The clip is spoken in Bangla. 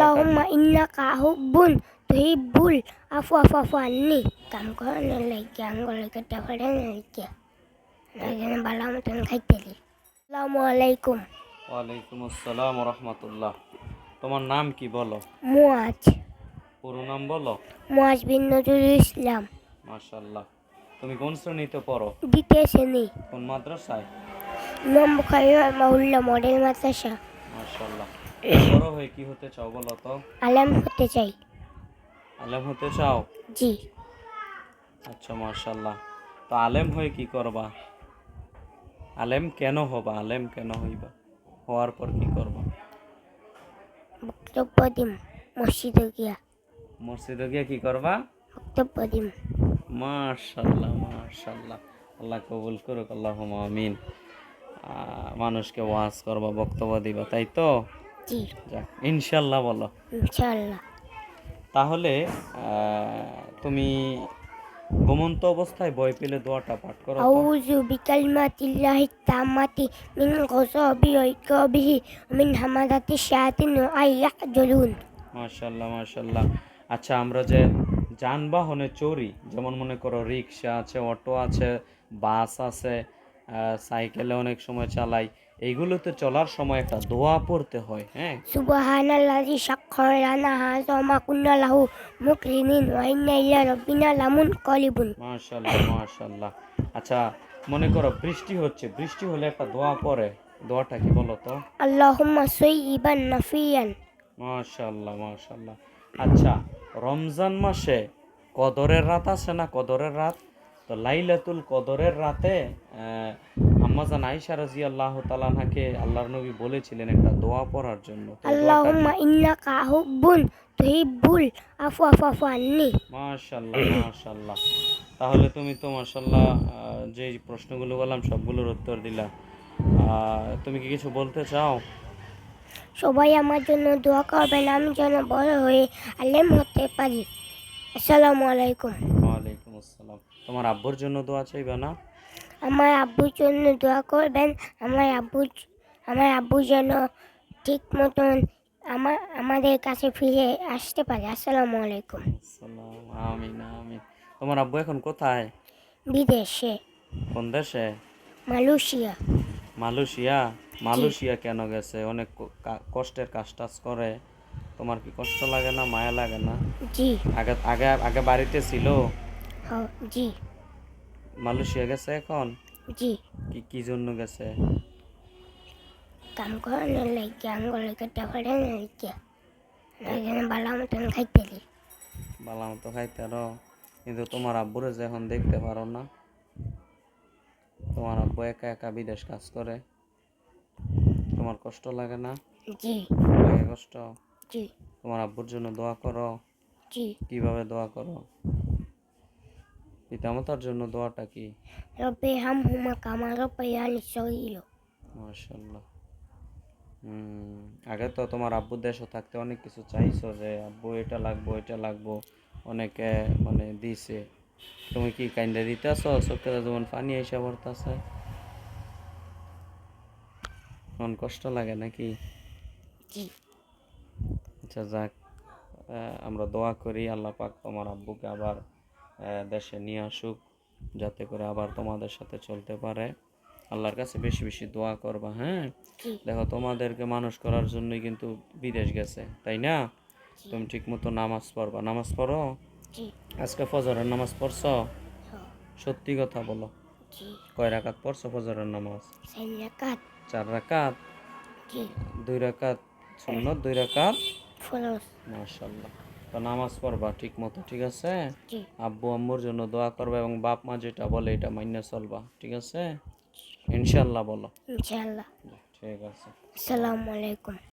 Allahumma innaka hubbun tuhibbul afwa fa'fu anni কাম করানোর লাগে আঙ্গুলে কেটে ফেলে লাগে যেন ভালো মতন খাইতে দিই আসসালামু আলাইকুম ওয়ালাইকুম আসসালাম রহমতুল্লাহ তোমার নাম কি বলো মুয়াজ পুরো নাম বলো মুয়াজ বিন নজরুল ইসলাম মাশাল্লাহ তুমি কোন শ্রেণীতে পড়ো দ্বিতীয় শ্রেণি কোন মাদ্রাসায় ইমাম বুখারী মাহুল্লা মডেল মাদ্রাসা মাশাল্লাহ বড় হয়ে কি হতে চাও বলো তো? আলেম হতে চাই। আলেম হতে চাও? জি। আচ্ছা মাশাল্লাহ তো আলেম হয়ে কি করবা? আলেম কেন হবা? আলেম কেন হইবা? হওয়ার পর কি করবা? বক্তব্য দিম মসজিদে গিয়া। মসজিদে গিয়ে কি করবা? বক্তব্য দিম। মাশাল্লাহ মাশাল্লাহ আল্লাহ কবুল করুক আল্লাহ আমিন। মানুষকে ওয়াজ করবা বক্তব্য দিবা তাই তো? জি। ইনশাল্লাহ বলো। ইনশাআল্লাহ তাহলে তুমি ঘুমন্ত অবস্থায় বই পেলে দোয়াটা পাঠ করো। আউযু বিকালিমাতিল্লাহি তাম্মাতি মিন গযাবি ওয়া ইকাবিহি মিন হামাদাতি শায়াতিন ওয়া আইয়াহজুলুন মাশাল্লাহ মাশাল্লাহ। আচ্ছা আমরা যে যানবাহনে চড়ি যেমন মনে করো রিক্সা আছে অটো আছে বাস আছে সাইকেলে অনেক সময় চালাই। এইগুলোতে চলার সময় একটা দোয়া পড়তে হয় হ্যাঁ? সুবহানাল্লাযী সাখখারা লানা হাযা ওয়া মা কুন্না লাহু মুকরিনিন ওয়া ইন্না ইলা রাব্বিনা লামুনকালিবুন মাশাল্লাহ মাশাল্লাহ আচ্ছা মনে করো বৃষ্টি হচ্ছে বৃষ্টি হলে একটা দোয়া পড়ে। দোয়াটা কি বলো তো? আল্লাহুম্মা সাইয়িবান নাফিয়ান। মাশাল্লাহ মাশাল্লাহ আচ্ছা রমজান মাসে কদরের রাত আছে না কদরের রাত? তো লাইলাতুল কদরের রাতে আম্মাজান আয়েশা রাদিয়াল্লাহু তাআলাকে আল্লাহর নবী বলেছিলেন একটা দোয়া পড়ার জন্য? আল্লাহুম্মা ইন্নাকা হুব্বুন তুহিব্বুল আফওয়া ফাফু আন্নি। মাশাল্লাহ মাশাল্লাহ তাহলে তুমি তো মাশাল্লাহ আহ, যে প্রশ্নগুলো বললাম সবগুলোর উত্তর দিলা। তুমি কি কিছু বলতে চাও? সবাই আমার জন্য দোয়া করবেন আমি যেন বড় হয়ে আলেম হতে পারি। আসসালামু আলাইকুম। ওয়ালাইকুম আসসালাম। তোমার আব্বুর জন্য দোয়া চাইবে না? আমার আব্বুর জন্য দোয়া করবেন আমার আব্বু আমার আব্বু যেন ঠিক মতন আমার আমাদের কাছে ফিরে আসতে পারে। আসসালামু আলাইকুম। আসসালাম আমিন আমিন। তোমার আব্বু এখন কোথায়? বিদেশে। কোন দেশে? মালয়েশিয়া। মালয়েশিয়া? মালয়েশিয়া কেন গেছে? অনেক কষ্টের কাজ টাজ করে। তোমার কি কষ্ট লাগে না মায়া লাগে না? জি। আগে আগে আগে বাড়িতে ছিল? জি। মালয়েশিয়া গেছে এখন? জি। কি কি জন্য গেছে? কাম করানোর লাগে লাগে ভালো মতন খাইতে দিই বালা মতো খাইতে আরও কিন্তু তোমার আব্বুরে যে এখন দেখতে পারো না। তোমার আব্বু একা একা বিদেশ কাজ করে। তোমার কষ্ট লাগে না? জি। লাগে কষ্ট? জি। তোমার আব্বুর জন্য দোয়া করো। জি। কীভাবে দোয়া করো? পিতামাতার জন্য দোয়াটা কি? রব্বে হাম হুমা কামা রব্বায়ানি সগীরা মাশাল্লাহ হুম আগে তো তোমার আব্বু দেশে থাকতে অনেক কিছু চাইছো যে আব্বু এটা লাগবো এটা লাগবো। অনেকে মানে দিছে। তুমি কি কাইন্দা দিতেছ চোখে যেমন পানি এসে পড়তেছে। মন কষ্ট লাগে নাকি? আচ্ছা যাক আমরা দোয়া করি আল্লাহ পাক তোমার আব্বুকে আবার দেশে নিয়ে আসুক যাতে করে আবার তোমাদের সাথে চলতে পারে। আল্লাহর কাছে বেশি বেশি দোয়া করবা হ্যাঁ? দেখো তোমাদেরকে মানুষ করার জন্যই কিন্তু বিদেশ গেছে তাই না? তুমি ঠিক মতো নামাজ পড়বা। নামাজ পড়ো? আজকে ফজরের নামাজ পড়ছো? সত্যি কথা বলো। কয় রাকাত পড়ছো ফজরের নামাজ? চার রাকাত। দুই রাকাত সুন্নত দুই রাকাত? মাশাল্লাহ তো নামাজ পড়বা ঠিক মতো ঠিক আছে? আব্বু আম্মুর জন্য দোয়া করবা এবং বাপ মা যেটা বলে এটা মাইনে চলবা ঠিক আছে? ইনশাল্লাহ বলো। ইনশাল্লাহ ঠিক আছে। আসসালামু আলাইকুম।